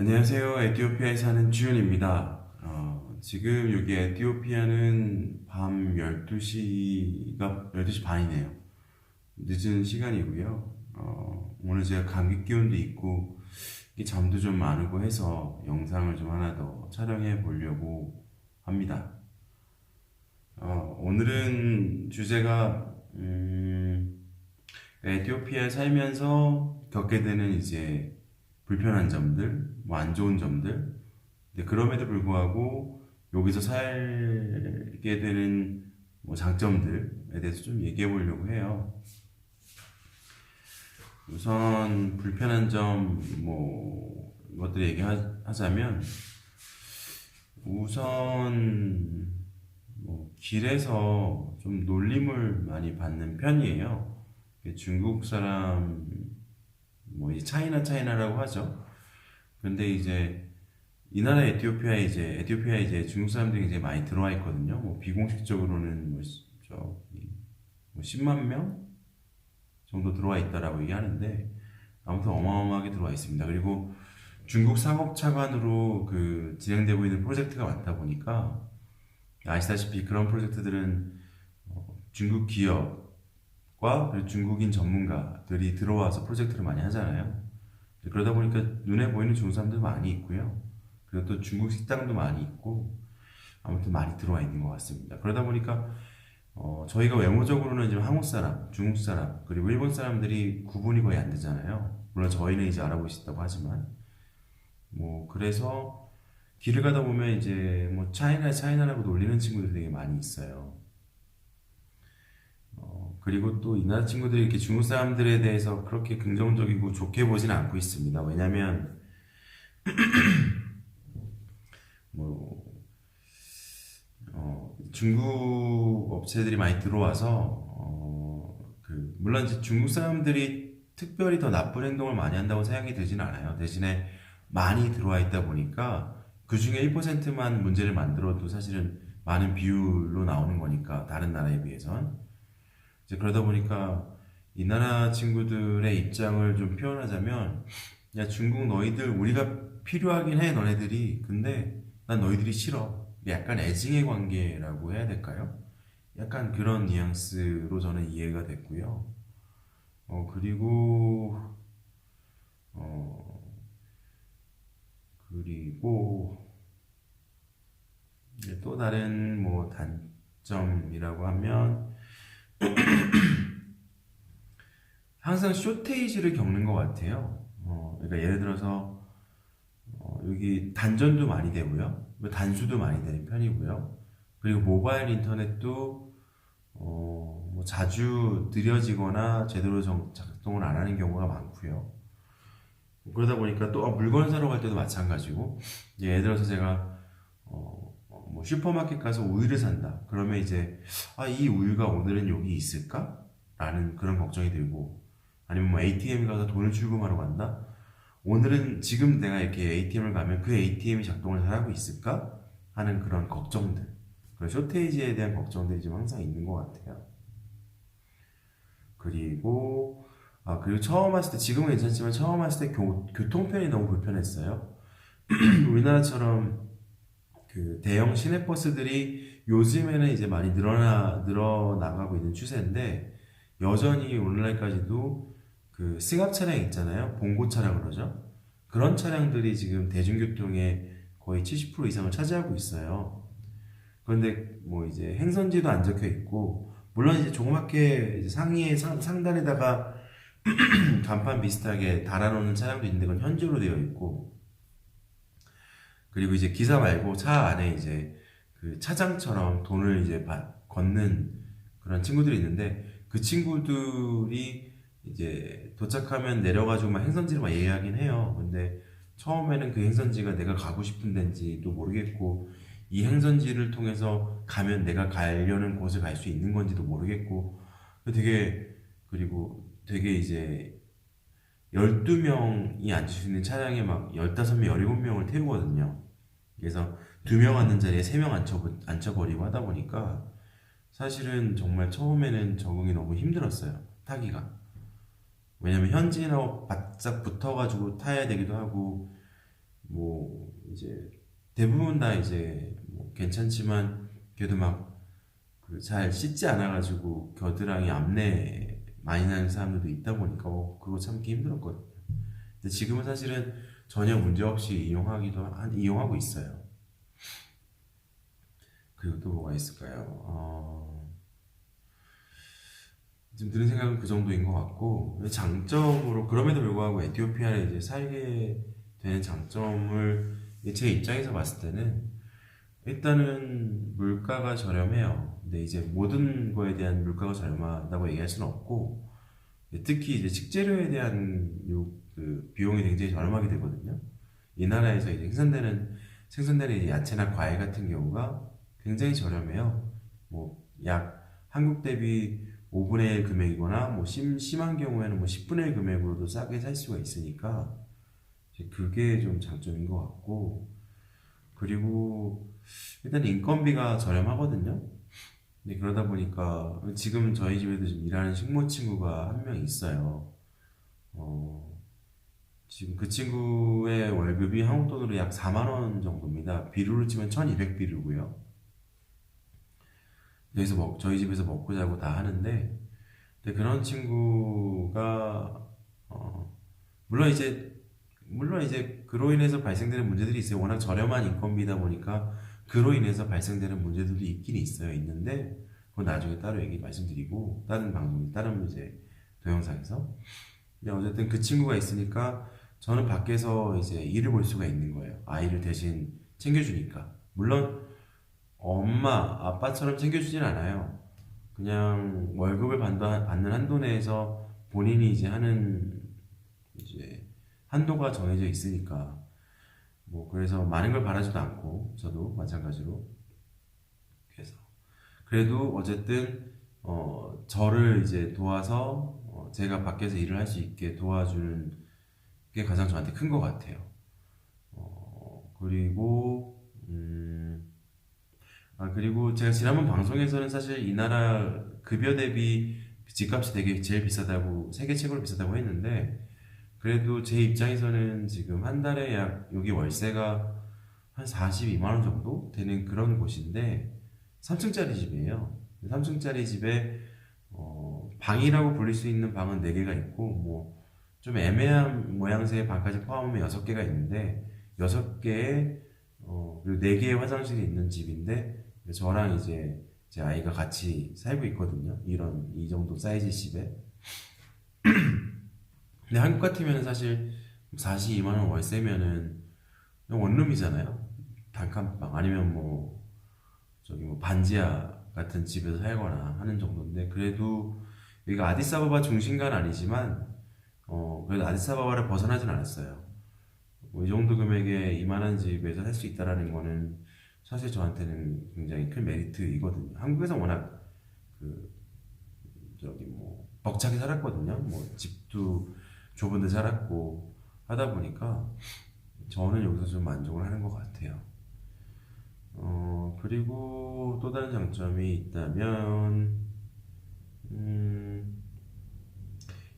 안녕하세요. 에티오피아에 사는 주윤입니다. 어, 지금 여기 에티오피아는 밤 12시가 12시 반이네요. 늦은 시간이고요. 어, 오늘 제가 감기 기운도 있고 잠도 좀 많고 해서 영상을 좀 하나 더 촬영해 보려고 합니다. 어, 오늘은 주제가 음, 에티오피아에 살면서 겪게 되는 이제 불편한 점들, 뭐 안 좋은 점들. 근데 그럼에도 불구하고 여기서 살게 되는 뭐 장점들에 대해서 좀 얘기해 보려고 해요. 우선 불편한 점, 뭐, 것들 얘기하자면, 우선, 뭐, 길에서 좀 놀림을 많이 받는 편이에요. 중국 사람, 뭐, 이 차이나 차이나라고 하죠. 근데 이제, 이 나라 에티오피아에 이제, 에티오피아에 이제 중국 사람들이 이제 많이 들어와 있거든요. 뭐, 비공식적으로는 뭐, 저, 뭐 10만 명? 정도 들어와 있다라고 얘기하는데 아무튼 어마어마하게 들어와 있습니다. 그리고 중국 상업 차관으로 그 진행되고 있는 프로젝트가 많다 보니까 아시다시피 그런 프로젝트들은 어, 중국 기업 과 중국인 전문가들이 들어와서 프로젝트를 많이 하잖아요. 그러다 보니까 눈에 보이는 중국 사람들 많이 있고요. 그리고 또 중국 식당도 많이 있고 아무튼 많이 들어와 있는 것 같습니다. 그러다 보니까 어, 저희가 외모적으로는 이제 한국 사람, 중국 사람, 그리고 일본 사람들이 구분이 거의 안 되잖아요. 물론 저희는 이제 알아볼 수 있다고 하지만, 뭐, 그래서 길을 가다 보면 이제 뭐 차이나 차이나라고 놀리는 친구들이 되게 많이 있어요. 어, 그리고 또 이 나라 친구들이 이렇게 중국 사람들에 대해서 그렇게 긍정적이고 좋게 보지는 않고 있습니다. 왜냐면, 뭐, 어, 중국 업체들이 많이 들어와서 어, 그 물론 이제 중국 사람들이 특별히 더 나쁜 행동을 많이 한다고 생각이 들진 않아요. 대신에 많이 들어와 있다 보니까 그 중에 1%만 문제를 만들어도 사실은 많은 비율로 나오는 거니까 다른 나라에 비해선 이제 그러다 보니까 이 나라 친구들의 입장을 좀 표현하자면 야 중국 너희들 우리가 필요하긴 해 너네들이 근데 난 너희들이 싫어 약간 애증의 관계라고 해야 될까요? 약간 그런 뉘앙스로 저는 이해가 됐고요. 어, 그리고, 어, 그리고, 또 다른 뭐 단점이라고 하면, 항상 쇼테이지를 겪는 것 같아요. 어, 그러니까 예를 들어서, 어, 여기 단전도 많이 되고요. 뭐 단수도 많이 되는 편이고요. 그리고 모바일 인터넷도 어, 뭐 자주 느려지거나 제대로 정, 작동을 안 하는 경우가 많고요. 그러다 보니까 또 어, 물건 사러 갈 때도 마찬가지고 예를 들어서 제가 어, 어, 뭐 슈퍼마켓 가서 우유를 산다. 그러면 이제 아, 이 우유가 오늘은 여기 있을까? 라는 그런 걱정이 들고 아니면 뭐 ATM 가서 돈을 출금하러 간다. 오늘은 지금 내가 이렇게 ATM을 가면 그 ATM이 작동을 잘하고 있을까? 하는 그런 걱정들. 그런 쇼테이지에 대한 걱정들이 좀 항상 있는 것 같아요. 그리고, 아, 그리고 처음 왔을 때, 지금은 괜찮지만 처음 왔을 때 교, 교통편이 너무 불편했어요. 우리나라처럼 그 대형 시내버스들이 요즘에는 이제 많이 늘어나, 늘어나가고 있는 추세인데, 여전히 오늘날까지도 그 승합 차량 있잖아요. 봉고 차량 그러죠. 그런 차량들이 지금 대중교통의 거의 70% 이상을 차지하고 있어요. 그런데 뭐 이제 행선지도 안 적혀 있고, 물론 이제 조그맣게 이제 상위에 상, 상단에다가 간판 비슷하게 달아놓는 차량도 있는데 그건 현지로 되어 있고, 그리고 이제 기사 말고 차 안에 이제 그 차장처럼 돈을 이제 받, 걷는 그런 친구들이 있는데 그 친구들이 이제 도착하면 내려가지고 막 행선지를 막 예약하긴 해요. 근데 처음에는 그 행선지가 내가 가고 싶은 데인지도 모르겠고 이 행선지를 통해서 가면 내가 가려는 곳을 갈수 있는 건지도 모르겠고 되게 그리고 되게 이제 12명이 앉을 수 있는 차량에 막 15명, 17명을 태우거든요. 그래서 2명 앉는 자리에 3명 앉혀, 앉혀버리고 하다 보니까 사실은 정말 처음에는 적응이 너무 힘들었어요. 타기가. 왜냐면 현지인하고 바짝 붙어가지고 타야 되기도 하고, 이제 대부분 다 이제 뭐 괜찮지만 그래도 막그잘 씻지 않아가지고 겨드랑이 암내 많이 나는 사람들도 있다 보니까 어, 그거 참기 힘들었거든요. 근데 지금은 사실은 전혀 문제 없이 이용하기도 한, 이용하고 있어요. 그리고 또 뭐가 있을까요? 어, 지금 드는 생각은 그 정도인 것 같고 장점으로 그럼에도 불구하고 에티오피아에 이제 살게 되는 장점을 제 입장에서 봤을 때는 일단은 물가가 저렴해요. 근데 이제 모든 거에 대한 물가가 저렴하다고 얘기할 수는 없고 특히 이제 식재료에 대한 요, 그 비용이 굉장히 저렴하게 되거든요. 이 나라에서 이제 생산되는 생산되는 야채나 과일 같은 경우가 굉장히 저렴해요. 뭐 약 한국 대비 5분의 1 금액이거나 뭐 심, 심한 경우에는 뭐 10분의 1 금액으로도 싸게 살 수가 있으니까 그게 좀 장점인 것 같고 그리고 일단 인건비가 저렴하거든요. 근데 그러다 보니까 지금 저희 집에도 지금 일하는 식모 친구가 한 명 있어요. 어, 지금 그 친구의 월급이 한국 돈으로 약 4만 원 정도입니다. 비루로 치면 1200 비루고요. 여기서 먹, 저희 집에서 먹고 자고 다 하는데 근데 그런 친구가 어, 물론 이제 물론 이제 그로 인해서 발생되는 문제들이 있어요. 워낙 저렴한 인건비다 보니까 그로 인해서 발생되는 문제들도 있긴 있어요. 있는데 그건 나중에 따로 얘기 말씀드리고 다른 방송, 다른 이제 동영상에서. 근데 어쨌든 그 친구가 있으니까 저는 밖에서 이제 일을 볼 수가 있는 거예요. 아이를 대신 챙겨주니까. 물론 엄마, 아빠처럼 챙겨주진 않아요. 그냥 월급을 받는 한도 내에서 본인이 이제 하는 이제 한도가 정해져 있으니까 뭐 그래서 많은 걸 바라지도 않고 저도 마찬가지로 그래서 그래도 어쨌든 어 저를 이제 도와서 어 제가 밖에서 일을 할 수 있게 도와주는 게 가장 저한테 큰 것 같아요. 어 그리고 음 아, 그리고 제가 지난번 방송에서는 사실 이 나라 급여 대비 집값이 되게 제일 비싸다고, 세계 최고로 비싸다고 했는데, 그래도 제 입장에서는 지금 한 달에 약, 여기 월세가 한 42만 원 정도 되는 그런 곳인데, 3층짜리 집이에요. 3층짜리 집에, 어, 방이라고 불릴 수 있는 방은 4개가 있고, 뭐, 좀 애매한 모양새의 방까지 포함하면 6개가 있는데, 6개에, 어, 그리고 4개의 화장실이 있는 집인데, 저랑 이제 제 아이가 같이 살고 있거든요. 이런 이 정도 사이즈 집에. 근데 한국 같으면 사실 42만 원 월세면은 원룸이잖아요. 단칸방 아니면 뭐 저기 뭐 반지하 같은 집에서 살거나 하는 정도인데 그래도 여기가 아디사바바 중심가는 아니지만 어 그래도 아디사바바를 벗어나진 않았어요. 뭐 이 정도 금액에 이만한 집에서 살 수 있다라는 거는 사실 저한테는 굉장히 큰 메리트이거든요. 한국에서 워낙 그 저기 뭐 벅차게 살았거든요. 뭐 집도 좁은 데 살았고 하다 보니까 저는 여기서 좀 만족을 하는 것 같아요. 어 그리고 또 다른 장점이 있다면 음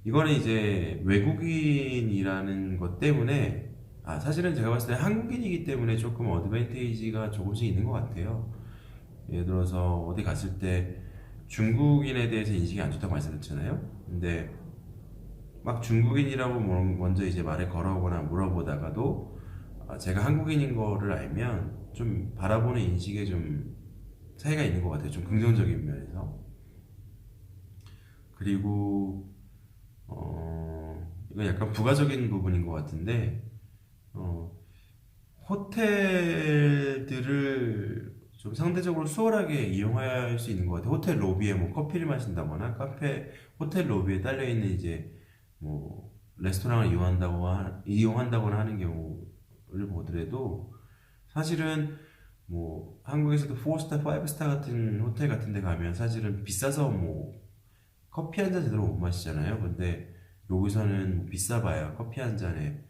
이거는 이제 외국인이라는 것 때문에 아, 사실은 제가 봤을 때 한국인이기 때문에 조금 어드밴테이지가 조금씩 있는 것 같아요. 예를 들어서 어디 갔을 때 중국인에 대해서 인식이 안 좋다고 말씀드렸잖아요. 근데 막 중국인이라고 뭐 먼저 이제 말을 걸어오거나 물어보다가도 아, 제가 한국인인 거를 알면 좀 바라보는 인식에 좀 차이가 있는 것 같아요. 좀 긍정적인 면에서. 그리고, 어, 이건 약간 부가적인 부분인 것 같은데, 어, 호텔들을 좀 상대적으로 수월하게 이용할 수 있는 것 같아요. 호텔 로비에 뭐 커피를 마신다거나 카페 호텔 로비에 딸려 있는 이제 뭐 레스토랑을 이용한다고 하, 이용한다거나 하는 경우를 보더라도 사실은 뭐 한국에서도 4스타, 5스타 같은 호텔 같은 데 가면 사실은 비싸서 뭐 커피 한 잔 제대로 못 마시잖아요. 근데 여기서는 뭐 비싸봐야 커피 한 잔에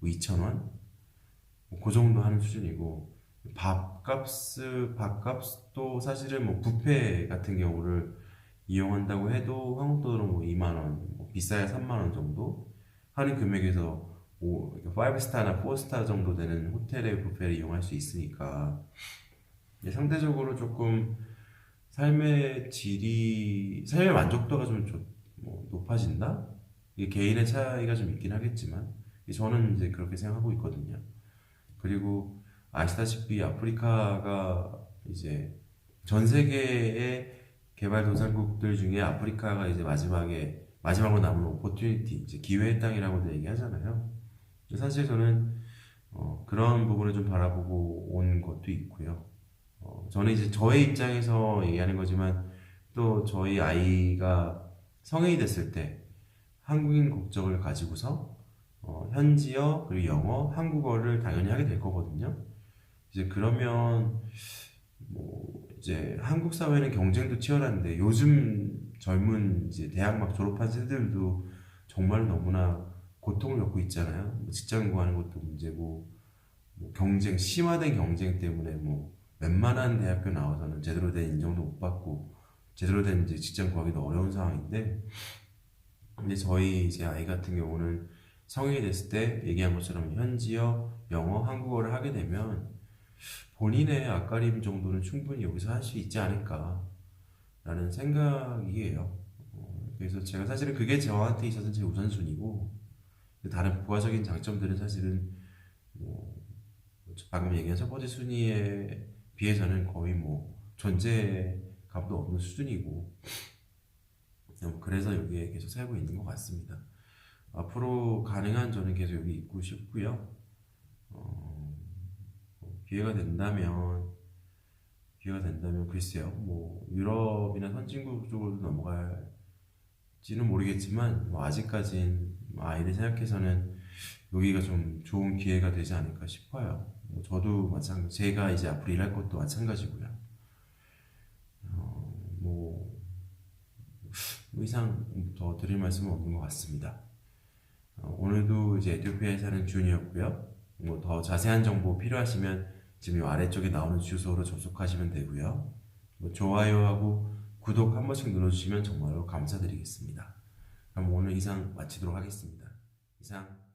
뭐 2,000원? 뭐그 정도 하는 수준이고 밥값, 밥값도 사실은 뭐 뷔페 같은 경우를 이용한다고 해도 한국 돈으로 뭐 2만 원, 뭐 비싸야 3만 원 정도 하는 금액에서 오, 5스타나 4스타 정도 되는 호텔의 뷔페를 이용할 수 있으니까 상대적으로 조금 삶의 질이 삶의 만족도가 좀 좋- 뭐 높아진다? 이게 개인의 차이가 좀 있긴 하겠지만 저는 이제 그렇게 생각하고 있거든요. 그리고 아시다시피 아프리카가 이제 전 세계의 개발도상국들 중에 아프리카가 이제 마지막에 마지막으로 남은 오퍼튜니티 이제 기회의 땅이라고도 얘기하잖아요. 사실 저는 어, 그런 부분을 좀 바라보고 온 것도 있고요. 어, 저는 이제 저의 입장에서 얘기하는 거지만 또 저희 아이가 성인이 됐을 때 한국인 국적을 가지고서 어, 현지어 그리고 영어, 한국어를 당연히 하게 될 거거든요. 이제 그러면 뭐 이제 한국 사회는 경쟁도 치열한데 요즘 젊은 이제 대학 막 졸업한 세대들도 정말 너무나 고통을 겪고 있잖아요. 뭐 직장 구하는 것도 문제고 뭐 경쟁 심화된 경쟁 때문에 뭐 웬만한 대학교 나와서는 제대로 된 인정도 못 받고 제대로 된 이제 직장 구하기도 어려운 상황인데 근데 저희 이제 아이 같은 경우는 성인이 됐을 때 얘기한 것처럼 현지어, 영어, 한국어를 하게 되면 본인의 앞가림 정도는 충분히 여기서 할 수 있지 않을까라는 생각이에요. 어, 그래서 제가 사실은 그게 저한테 있어서는 제 우선순위고 다른 부가적인 장점들은 사실은 뭐 방금 얘기한 첫 번째 순위에 비해서는 거의 뭐 존재감도 없는 수준이고 음, 그래서 여기에 계속 살고 있는 것 같습니다. 앞으로 가능한 저는 계속 여기 있고 싶고요. 기회가 된다면 기회가 된다면 글쎄요. 뭐 유럽이나 선진국 쪽으로 넘어갈지는 모르겠지만 뭐 아직까진 아이를 생각해서는 여기가 좀 좋은 기회가 되지 않을까 싶어요. 뭐 저도 마찬가지. 제가 이제 앞으로 일할 것도 마찬가지고요. 어, 뭐, 뭐 이상 더 드릴 말씀은 없는 것 같습니다. 어, 오늘도 이제 에티오피아에 사는 준이었고요. 뭐 더 자세한 정보 필요하시면 지금 이 아래쪽에 나오는 주소로 접속하시면 되고요. 뭐 좋아요하고 구독 한 번씩 눌러주시면 정말로 감사드리겠습니다. 그럼 오늘 이상 마치도록 하겠습니다. 이상